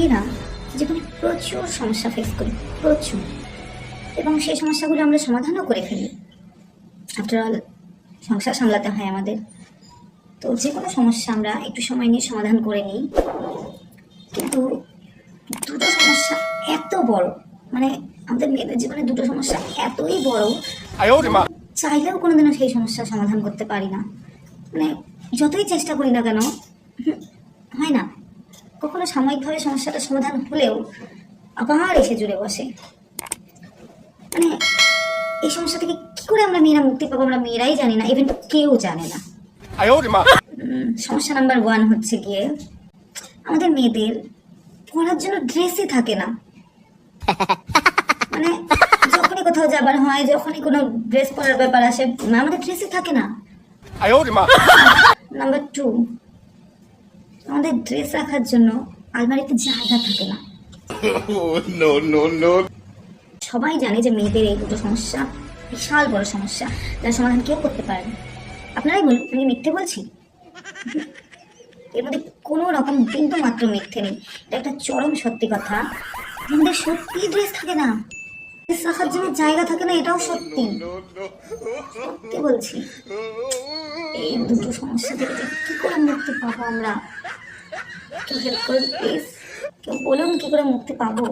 ব্যক্তিরা জীবনে প্রচুর সমস্যা ফেস করি প্রচুর। এবং সেই সমস্যাগুলো আমরা সমাধানও করে ফেলি। আফটারঅল সংসার সামলাতে হয় আমাদের। তো যে কোনো সমস্যা আমরা একটু সময় নিয়ে সমাধান করে নিই। কিন্তু দুটো সমস্যা এত বড় মানে আমাদের মেয়েদের জীবনে দুটো সমস্যা এতই বড় চাইলেও কোনো দিনও সেই সমস্যা সমাধান করতে পারি না। মানে যতই চেষ্টা করি না কেন হয় না। কখনো সাময়িকভাবে সমস্যাটা সমাধান হলেও আবার এসে জুড়ে বসে। মানে এই সমস্যা থেকে কি করে আমরা মেয়েরা মুক্তি পাবো আমরা মেয়েরাই জানি না ইভেন কেউ জানে না। সমস্যা নাম্বার ওয়ান হচ্ছে গিয়ে আমাদের মেয়েদের পড়ার জন্য ড্রেসই থাকে না। মানে যখনই কোথাও যাবার হয় যখনই কোনো ড্রেস পরার ব্যাপার আসে আমাদের ড্রেসই থাকে না। নাম্বার টু আমাদের ড্রেস রাখার জন্য আলমারিতে জায়গা থাকে না! সবাই জানে যে মেয়েদের এই দুটো সমস্যা বিশাল বড় সমস্যা যার সমাধান কেউ করতে পারে না। আপনারাই বলুন আমি মিথ্যে বলছি? এর মধ্যে কোনো রকম বিন্দু মাত্র মিথ্যে নেই। এটা একটা চরম সত্যি কথা। আমাদের সত্যি ড্রেস থাকে না। ড্রেস রাখার জন্য জায়গা থাকে না এটাও সত্যি। সত্যি বলছি। এই দুটো সমস্যা থেকে যে কি করে মুক্তি পাবো আমরা? কেউ হেল্প করুন প্লিজ কেউ বলুন কী করে মুক্তি পাবো?